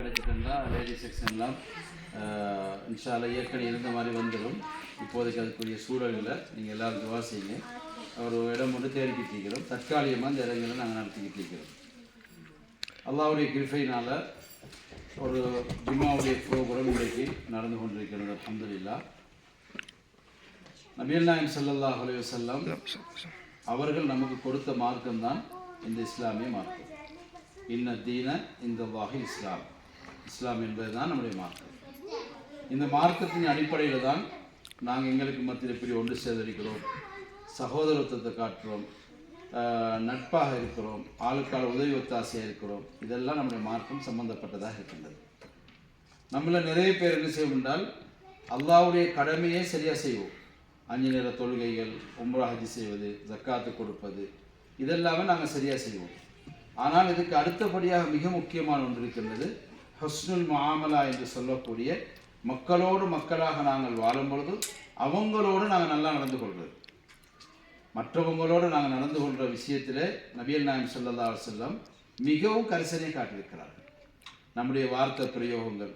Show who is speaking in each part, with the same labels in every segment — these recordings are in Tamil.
Speaker 1: கிடைச்சிட்டுனா லேடி செக்ஷன்லாம் இன்ஷால ஏற்கனவே இருந்த மாதிரி வந்துடும். இப்போதைக்கு அதுக்குரிய சூழலில் நீங்கள் எல்லாரும் துவா செய்யுங்க ஒரு இடம் வந்து தேடிக்கிட்டு இருக்கிறோம். தற்காலிகமாக அந்த இடங்களை நாங்கள் நடத்திக்கிட்டு இருக்கிறோம். அல்லாவுடைய கிருஃபையினால் ஒரு ஜிம்மாவுடைய ப்ரோக்ராம் இன்றைக்கு நடந்து கொண்டிருக்கிறது. அல்ஹம்துலில்லாஹ். நபீல் நாயம் ஸல்லல்லாஹு அலைஹி வஸல்லம் அவர்கள் நமக்கு கொடுத்த மார்க்கம் தான் இந்த இஸ்லாமிய மார்க்கம். இன்ன தீன இந்த வாகை இஸ்லாம். இஸ்லாம் என்பதுதான் நம்முடைய மார்க்கம். இந்த மார்க்கத்தின் அடிப்படையில் தான் நாங்கள் எங்களுக்கு மத்தியில் இப்படி ஒன்று சேதரிக்கிறோம் சகோதரத்துவத்தை காட்டுறோம் நட்பாக இருக்கிறோம் ஆளுக்கால உதவி ஒத்தாசையாக இருக்கிறோம். இதெல்லாம் நம்முடைய மார்க்கம் சம்பந்தப்பட்டதாக இருக்கின்றது. நம்மள நிறைய பேர் என்ன செய்வோம் என்றால் அல்லாவுடைய கடமையை சரியாக செய்வோம். அஞ்சு நேர தொழுகைகள் உம்ரா செய்வது ஜக்காத்து கொடுப்பது இதெல்லாமே நாங்கள் சரியாக செய்வோம். ஆனால் இதுக்கு அடுத்தபடியாக மிக முக்கியமான ஒன்று இருக்கின்றது ஹஸ்னுல் மாமலா என்று சொல்லக்கூடிய மக்களோடு மக்களாக நாங்கள் வாழும் பொழுது அவங்களோடு நாங்கள் நல்லா நடந்து கொள்வது. மற்றவங்களோடு நாங்கள் நடந்து கொள்கிற விஷயத்தில் நபியல் நாயம் ஸல்லல்லாஹு செல்லம் மிகவும் கரிசனை காட்டியிருக்கிறார்கள். நம்முடைய வார்த்தை பிரயோகங்கள்.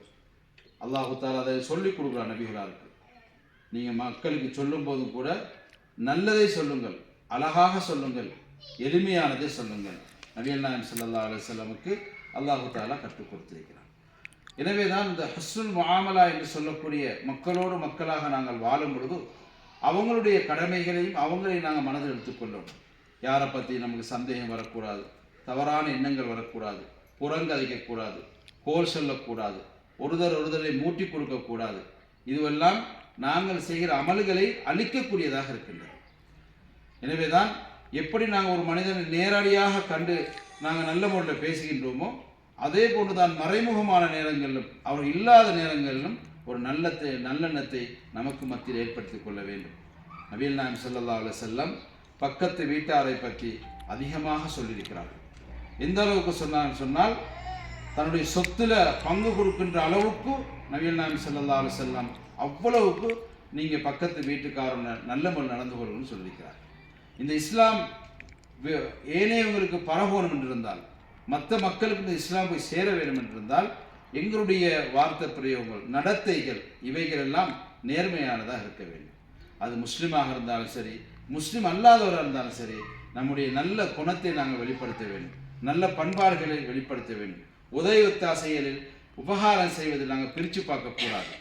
Speaker 1: அல்லாஹுத்தால் அதை சொல்லிக் கொடுக்குறான் நபிகளாருக்கு. நீங்கள் மக்களுக்கு சொல்லும் போதும் கூட நல்லதை சொல்லுங்கள் அழகாக சொல்லுங்கள் எளிமையானதை சொல்லுங்கள். நபியல் நாயம் ஸல்லல்லாஹு அலுவலமுக்கு அல்லாஹு தாலா கற்றுக் கொடுத்திருக்கிறான். எனவே தான் இந்த ஹஸ்னுல் முகாமலா என்று சொல்லக்கூடிய மக்களோடு மக்களாக நாங்கள் வாழும் பொழுது அவங்களுடைய கடமைகளையும் அவங்களையும் நாங்கள் மனதில் எடுத்துக்கொள்ளோம் யாரை பற்றி நமக்கு சந்தேகம் வரக்கூடாது தவறான எண்ணங்கள் வரக்கூடாது புறங்கதைக்கக்கூடாது கோல் சொல்லக்கூடாது ஒருதர் ஒருதரை மூட்டி கொடுக்கக்கூடாது. இதுவெல்லாம் நாங்கள் செய்கிற அமல்களை அழிக்கக்கூடியதாக இருக்கின்றது எனவே தான் எப்படி நாங்கள் ஒரு மனிதனை நேரடியாக கண்டு நாங்கள் நல்ல முறையில் பேசுகின்றோமோ அதே போன்று தான் மறைமுகமான நேரங்களிலும் அவர் இல்லாத நேரங்களிலும் ஒரு நல்லத்தை நல்லெண்ணத்தை நமக்கு மத்தியில் ஏற்படுத்திக் கொள்ள வேண்டும். நபீல் நாயம் ஸல்லல்லாஹு அலைஹி செல்லம் பக்கத்து வீட்டாரை பற்றி அதிகமாக சொல்லியிருக்கிறார்கள். எந்த அளவுக்கு சொன்னான்னு சொன்னால் தன்னுடைய சொத்துல பங்கு கொடுக்கின்ற அளவுக்கு நவீல் நாயம் ஸல்லல்லாஹு அலைஹி செல்லம் அவ்வளவுக்கு நீங்கள் பக்கத்து வீட்டுக்காரன் நல்ல முறை நடந்து கொள்ளணும்னு சொல்லியிருக்கிறார். இந்த இஸ்லாம் வே- ஏனையவங்களுக்கு பரவோணும் என்றிருந்தால் மற்ற மக்களுக்கு இந்த இஸ்லாம் போய் சேர வேண்டும் என்றிருந்தால் எங்களுடைய வார்த்தை பிரயோகங்கள் நடத்தைகள் இவைகள் எல்லாம் நேர்மையானதாக இருக்க வேண்டும். அது முஸ்லீமாக இருந்தாலும் சரி முஸ்லீம் அல்லாதவராக இருந்தாலும் சரி நம்முடைய நல்ல குணத்தை நாங்கள் வெளிப்படுத்த வேண்டும். நல்ல பண்பாடுகளை வெளிப்படுத்த வேண்டும். உதவி ஒத்தாசைகளில் உபகாரம் செய்வதில் நாங்கள் பிரித்து பார்க்கக்கூடாது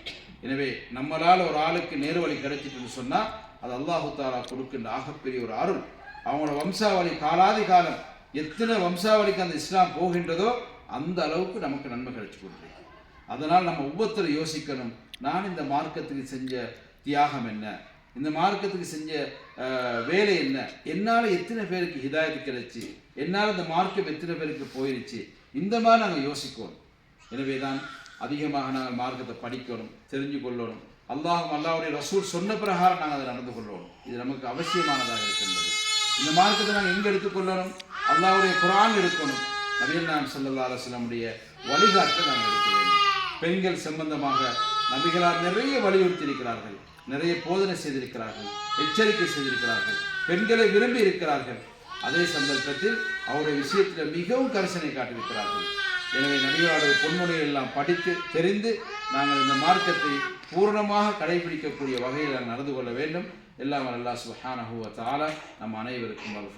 Speaker 1: எனவே நம்மளால் ஒரு ஆளுக்கு நேர்வழி கிடைச்சிட்டுன்னு சொன்னால் அது அல்லாஹு தாலா கொடுக்கின்ற ஆகப்பெரிய ஒரு அருள். அவங்களோட வம்சாவளி காலாதி காலம் எத்தனை வம்சாவளிக்கு அந்த இஸ்லாம் போகின்றதோ அந்த அளவுக்கு நமக்கு நன்மை கிடைச்சி கொடுத்துருக்கு அதனால் நம்ம ஒவ்வொருத்தரும் யோசிக்கணும் நான் இந்த மார்க்கத்துக்கு செஞ்ச தியாகம் என்ன? இந்த மார்க்கத்துக்கு செஞ்ச வேலை என்ன? என்னால் எத்தனை பேருக்கு ஹிதாயத்து கிடைச்சி? என்னால் இந்த மார்க்கம் எத்தனை பேருக்கு போயிடுச்சு இந்த மாதிரி நாங்கள் யோசிக்கணும். எனவே தான் அதிகமாக நாங்கள் மார்க்கத்தை படிக்கணும் தெரிஞ்சு கொள்ளணும். அல்லாஹும் அல்லாவுடைய ரசூல் சொன்ன பிரகாரம் நாங்கள் அதை நடந்து கொள்ளணும். இது நமக்கு அவசியமானதாக இருக்கின்றது. இந்த மார்க்கத்தை நாங்கள் எங்கே எடுத்துக்கொள்ளணும் அல்லாவுடைய குரான் எடுக்கணும். நபிகள் நான் செல்லல்லா அலைஹி வழிகாட்டை நாங்கள் எடுக்க வேண்டும். பெண்கள் சம்பந்தமாக நபிகளார் நிறைய வலியுறுத்தி இருக்கிறார்கள் நிறைய போதனை செய்திருக்கிறார்கள். எச்சரிக்கை செய்திருக்கிறார்கள். பெண்களை விரும்பி இருக்கிறார்கள். அதே சந்தர்ப்பத்தில் அவருடைய விஷயத்தில் மிகவும் கரிசனை காட்டியிருக்கிறார்கள். எனவே நபிகளாருடைய பொன்முறையை எல்லாம் படித்து தெரிந்து நாங்கள் இந்த மார்க்கத்தை பூரணமாக கடைபிடிக்கக்கூடிய வகையில் நடந்து கொள்ள வேண்டும். எல்லாம் அல்லா சுப்ஹானஹு நம் அனைவருக்கும் அருள்